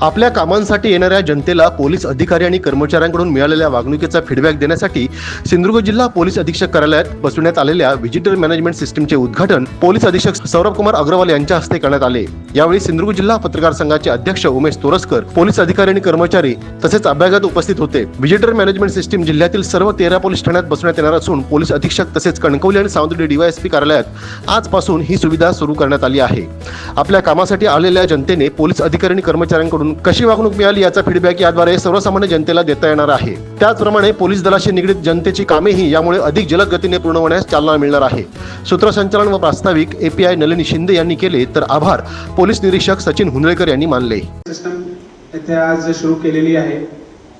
आपल्या कामांसाठी येणाऱ्या जनतेला पोलीस अधिकारी आणि कर्मचाऱ्यांकडून मिळालेल्या वागणुकीचा फीडबॅक देण्यासाठी सिंधुदुर्ग जिल्हा पोलीस अधीक्षक कार्यालयात बसवण्यात आलेल्या व्हिजिटर मॅनेजमेंट सिस्टीमचे उद्घाटन पोलीस अधीक्षक सौरभ कुमार अग्रवाल यांच्या हस्ते करण्यात आले. यावेळी सिंधुदुर्ग जिल्हा पत्रकार संघाचे अध्यक्ष उमेश तोरसकर पोलीस अधिकारी आणि कर्मचारी तसेच अभ्यागत उपस्थित होते. व्हिजिटर मॅनेजमेंट सिस्टीम जिल्ह्यातील सर्व तेरा पोलीस ठाण्यात बसवण्यात येणार असून पोलीस अधीक्षक तसेच कणकवली आणि सावंतवाडी डीवायएसपी कार्यालयात आजपासून ही सुविधा सुरू करण्यात आली आहे. आपल्या कामासाठी आलेल्या जनतेने पोलीस अधिकारी आणि कर्मचाऱ्यांकडून कशी वागणूक मिळाली याचा फीडबॅक याद्वारे सर्वसामान्य जनतेला देता येणार आहे. त्याचप्रमाणे पोलीस दलाशी निगडीत जनतेची कामेही यामुळे अधिक जलद गतीने पूर्ण होण्यास चालना मिळणार आहे. सूत्रसंचालन व प्रास्ताविक एपीआय नलिनी शिंदे यांनी केले तर आभार पोलीस निरीक्षक सचिन हुंदळेकर यांनी मानले. सिस्टम इथे आज सुरू केलेली आहे.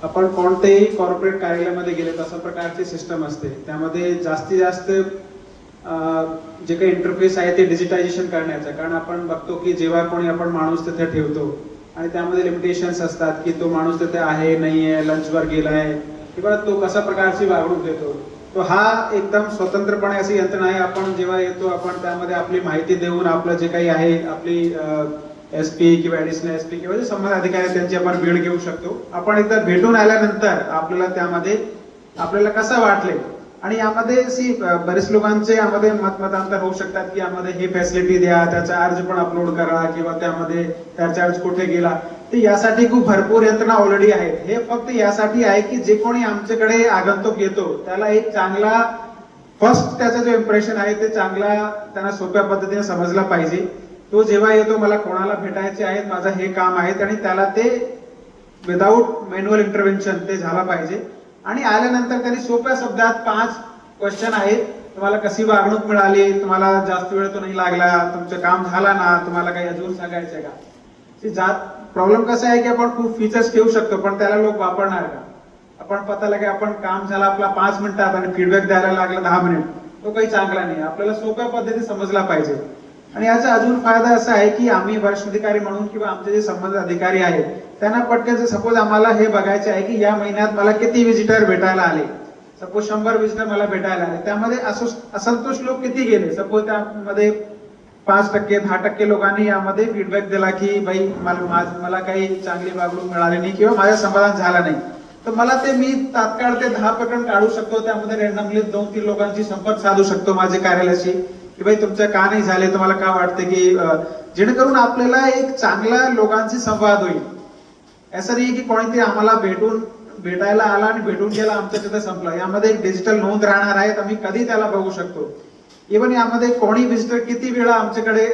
आपण कोणत्याही कॉर्पोरेट कार्यालयामध्ये गेले तशा प्रकारची सिस्टम असते. त्यामध्ये जास्तीत जास्त जे काही इंटरफेस आहे ते डिजिटायझेशन करण्याचं. कारण आपण बघतो की जेव्हा कोणी आपण माणूस तिथे ठेवतो आणि त्यामध्ये लिमिटेशन्स असतात की तो माणूस तिथे आहे नाही आहे लंचवर आहे किंवा तो कशा प्रकारची वागणूक देतो. तो हा एकदम स्वतंत्रपणे अशी यंत्रणा आहे. आपण जेव्हा येतो आपण त्यामध्ये आपली माहिती देऊन आपलं जे काही आहे आपली एस पी किंवा ॲडिशनल एस पी किंवा जे संबंध अधिकारी आहेत, त्यांची आपण भेट घेऊ शकतो. आपण एकदा भेटून आल्यानंतर आपल्याला त्यामध्ये आपल्याला कसं वाटले आणि यामध्ये सी बरेच लोकांचे यामध्ये मतमतांतर होऊ शकतात की यामध्ये हे फॅसिलिटी द्या त्याचा अर्ज पण अपलोड करा किंवा त्यामध्ये त्याचा अर्ज कुठे गेला. तर यासाठी खूप भरपूर यंत्रणा ऑलरेडी आहेत. हे फक्त यासाठी आहे की जे कोणी आमच्याकडे आगंतुक येतो त्याला एक चांगला फर्स्ट त्याचा जो इम्प्रेशन आहे ते चांगला त्यांना सोप्या पद्धतीने समजला पाहिजे. तो जेव्हा येतो मला कोणाला भेटायचे आहेत माझं हे काम आहे आणि त्याला ते विदाऊट मॅन्युअल इंटरव्हेन्शन ते झाला पाहिजे. आणि आल्यानंतर त्यांनी सोप्या शब्दात पाच क्वेश्चन आहेत. तुम्हाला कशी वागणूक मिळाली? तुम्हाला जास्त वेळ तो नाही लागला. तुमचं काम झाला ना? तुम्हाला काही अजून सांगायचं आहे का जात प्रॉब्लेम कसा आहे की आपण खूप फीचर्स ठेवू शकतो पण त्याला लोक वापरणार का? आपण पता की आपण काम झालं आपला पाच मिनिटात आणि फीडबॅक द्यायला लागला दहा मिनिट. तो काही चांगला नाही. आपल्याला सोप्या पद्धतीने समजला पाहिजे. आणि याचा अजून फायदा असा आहे की आम्ही वरिष्ठ अधिकारी म्हणून किंवा आमचे जे संबंधित अधिकारी आहेत त्यांना पटकन सपोज आम्हाला हे बघायचे आहे की या महिन्यात मला किती विजिटर भेटायला आले. सपोज शंभर विजिटर मला भेटायला आले. त्यामध्ये असो- असंतोष लोक किती गेले? सपोज त्यामध्ये पाच टक्के दहा टक्के लोकांनी यामध्ये फीडबॅक दिला की बाई मला मला काही चांगली वागणूक मिळाली नाही किंवा माझं समाधान झालं नाही. तर मला ते मी तात्काळ ते दहा प्रकरण काढू शकतो. त्यामध्ये रॅन्डमली दोन तीन लोकांशी संपर्क साधू शकतो माझ्या कार्यालयाशी. की बाई तुमच्या का नाही झाले? तुम्हाला का वाटते की जेणेकरून आपल्याला एक चांगला लोकांशी संवाद होईल. असं नाही की कोणीतरी आम्हाला भेटून भेटायला आला आणि भेटून गेला आमचं तिथं संपलं. यामध्ये एक डिजिटल नोंद राहणार आहे आम्ही कधी त्याला बघू शकतो. इव्हन यामध्ये कोणी विजिटर किती वेळा आमच्याकडे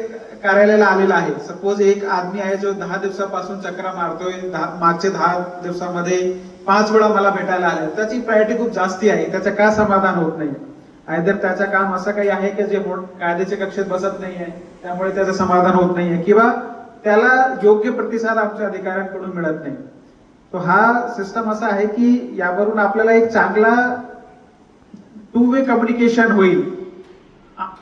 कार्यालयाला आलेला आहे? सपोज एक आदमी आहे जो दहा दिवसापासून चक्रा मारतोय दहा- मागचे दहा दिवसामध्ये पाच वेळा मला भेटायला आले. त्याची प्रायोरिटी खूप जास्ती आहे. त्याचं का समाधान होत नाही? आयदर त्याचं काम असं काही आहे की जे कायद्याच्या कक्षेत बसत नाही आहे त्यामुळे त्याचं समाधान होत नाही आहे किंवा त्याला योग्य प्रतिसाद आमच्या अधिकाऱ्यांकडून मिळत नाही. तो हा सिस्टम असा आहे की यावरून आपल्याला एक चांगला टू वे कम्युनिकेशन होईल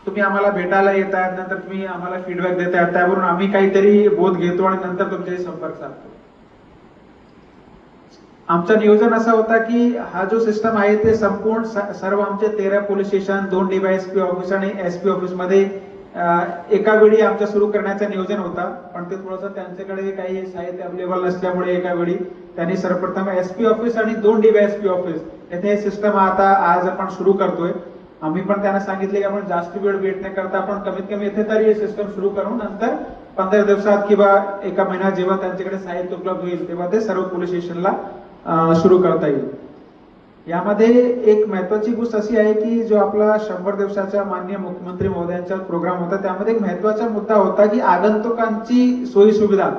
तुम्ही आम्हाला भेटायला येतात नंतर तुम्ही आम्हाला फीडबॅक देतात त्यावरून आम्ही काहीतरी बोध घेतो आणि नंतर तुमच्याशी संपर्क साधतो. आमचं नियोजन असं होता की हा जो सिस्टम आहे ते संपूर्ण सर्व आमचे तेरा पोलीस स्टेशन दोन डीवायएसपी ऑफिस आणि एसपी ऑफिसमध्ये एका वेळी आमचं सुरू करण्याचं नियोजन होता पण ते थोडंसं त्यांच्याकडे काही साहित्य अवेलेबल नसल्यामुळे एका वेळी त्यांनी सर्वप्रथम एसपी ऑफिस आणि दोन डी एस पी ऑफिस येथे हे सिस्टम आता आज आपण सुरू करतोय. आम्ही पण त्यांना सांगितले की आपण जास्त वेळ वेट न करता आपण कमीत कमी येथे तरी हे सिस्टम सुरू करून नंतर पंधरा दिवसात किंवा एका महिन्यात जेव्हा त्यांच्याकडे साहित्य उपलब्ध होईल तेव्हा ते सर्व पोलीस स्टेशनला सुरू करता येईल. यामध्ये एक महत्वाची गोष्ट अशी आहे की जो आपला शंभर दिवसाच्या मान्य मुख्यमंत्री महोदयांचा प्रोग्राम होता त्यामध्ये एक महत्त्वाचा मुद्दा होता की आगंतुकांची सोयी सुविधा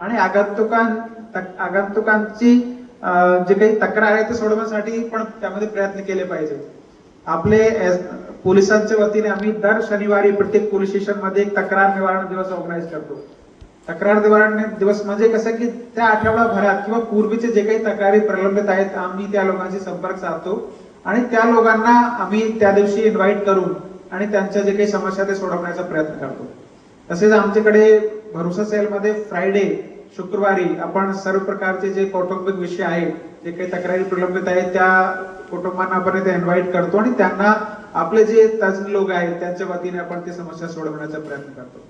आणि आगंतुकां तक- आगंतुकांची जे काही तक्रार आहे ते सोडवण्यासाठी पण त्यामध्ये प्रयत्न केले पाहिजे. आपले पोलिसांच्या वतीने आम्ही दर शनिवारी प्रत्येक पोलीस स्टेशनमध्ये एक तक्रार निवारण दिवस ऑर्गनाईज करतो. तक्रार निवारण दिवस म्हणजे कसं की त्या आठवडाभरात किंवा पूर्वीचे जे काही तक्रारी प्रलंबित आहेत आम्ही त्या लोकांशी संपर्क साधतो. आणि त्या लोकांना आम्ही त्या दिवशी इन्व्हाइट करून आणि त्यांच्या जे काही समस्या ते सोडवण्याचा प्रयत्न करतो. तसेच आमच्याकडे भरोसा सेलमध्ये फ्रायडे शुक्रवारी आपण सर्व प्रकारचे जे कौटुंबिक विषय आहेत जे काही तक्रारी प्रलंबित आहेत त्या कुटुंबांना आपण इथे इन्व्हाइट करतो आणि त्यांना आपले जे तज्ञ लोक आहेत त्यांच्या वतीने आपण ते समस्या सोडवण्याचा प्रयत्न करतो.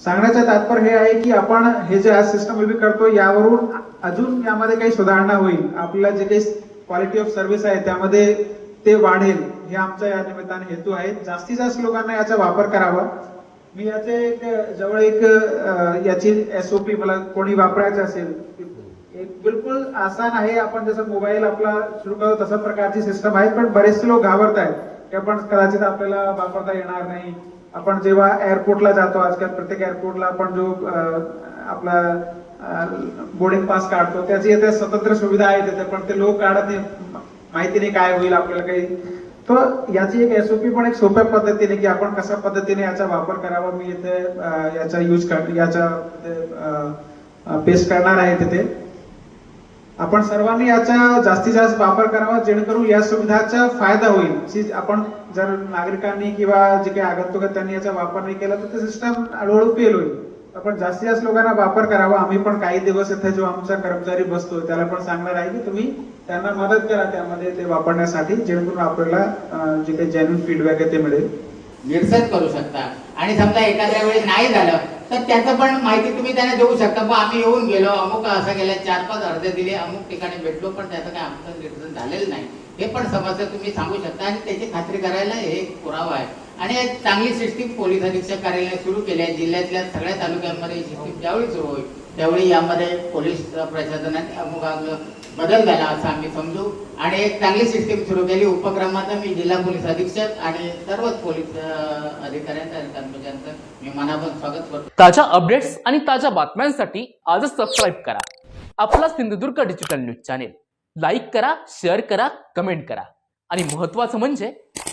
सांगण्याचं तात्पर्य हे आहे की आपण हे जे आज सिस्टम उभी करतो यावरून अजून यामध्ये काही सुधारणा होईल. आपल्याला जे काही क्वालिटी ऑफ सर्व्हिस आहे त्यामध्ये ते वाढेल हे आमचा या निमित्ताने हेतू आहे. जास्तीत जास्त लोकांना याचा वापर करावा. मी याचे एक जवळ एक याची एसओपी मला कोणी वापरायचं असेल एक बिलकुल आसान आहे. आपण जसं मोबाईल आपला सुरू करतो तशा प्रकारची सिस्टम आहे पण बरेचसे लोक घाबरत आहेत की आपण कदाचित आपल्याला वापरता येणार नाही. आपण जेव्हा एअरपोर्टला जातो आजकाल प्रत्येक एअरपोर्टला आपण जो आपला बोर्डिंग पास काढतो त्याची इथे स्वतंत्र सुविधा आहे तिथे पण ते लोक काढत नाही. माहिती नाही काय होईल आपल्याला काही. तर याची एक एसओपी पण एक सोप्या पद्धतीने की आपण कशा पद्धतीने याचा वापर करावा मी इथे याचा यूज कर याचा पेस्ट करणार आहे तिथे. आपण सर्वांनी याचा जास्तीत जास्त वापर करावा जेणेकरून या सुविधाचा फायदा होईल. आपण जर नागरिकांनी किंवा जे काही आगंतुक त्यांनी याचा वापर नाही केला तर ते सिस्टम हळूहळू फेल होईल. आपण जास्तीत जास्त लोकांना वापर करावा. आम्ही पण काही दिवस इथे जो आमचा कर्मचारी बसतो त्याला पण सांगणार आहे की तुम्ही त्यांना मदत करा त्यामध्ये ते वापरण्यासाठी जेणेकरून आपल्याला जे काही जेन्युन फीडबॅक आहे ते मिळेल. निरसन करू शकता. आणि समजा एखाद्या वेळी नाही झालं तर त्याचं पण माहिती तुम्ही त्यांना देऊ शकता. बा आम्ही येऊन गेलो अमुक असं गेल्या चार पाच अर्ज दिले अमुक ठिकाणी भेटलो पण त्याचं काय आमचं निरसन झालेलं नाही. हे पण समस्या तुम्ही सांगू शकता आणि त्याची खात्री करायला हे एक पुरावा आहे. आणि एक चांगली सिस्टीम पोलीस अधीक्षक कार्यालय सुरू केली आहे. जिल्ह्यातल्या सगळ्या तालुक्यांमध्ये ही सिस्टीम ज्यावेळी सुरू होईल त्यावेळी यामध्ये पोलीस प्रशासनाने अमुक बदल झाला असं आम्ही समजू. आणि एक चांगली सिस्टीम सुरू केली. उपक्रमाचा मी जिल्हा पोलीस अधीक्षक आणि सर्वच पोलीस अधिकाऱ्यांचं आणि कर्मचाऱ्यांचं मी मनापासून स्वागत करतो. ताज्या अपडेट्स आणि ताज्या बातम्यांसाठी आजच सबस्क्राईब करा. आपला Sindhudurg digital news channel like करा शेअर करा कमेंट करा. आणि महत्वाचं म्हणजे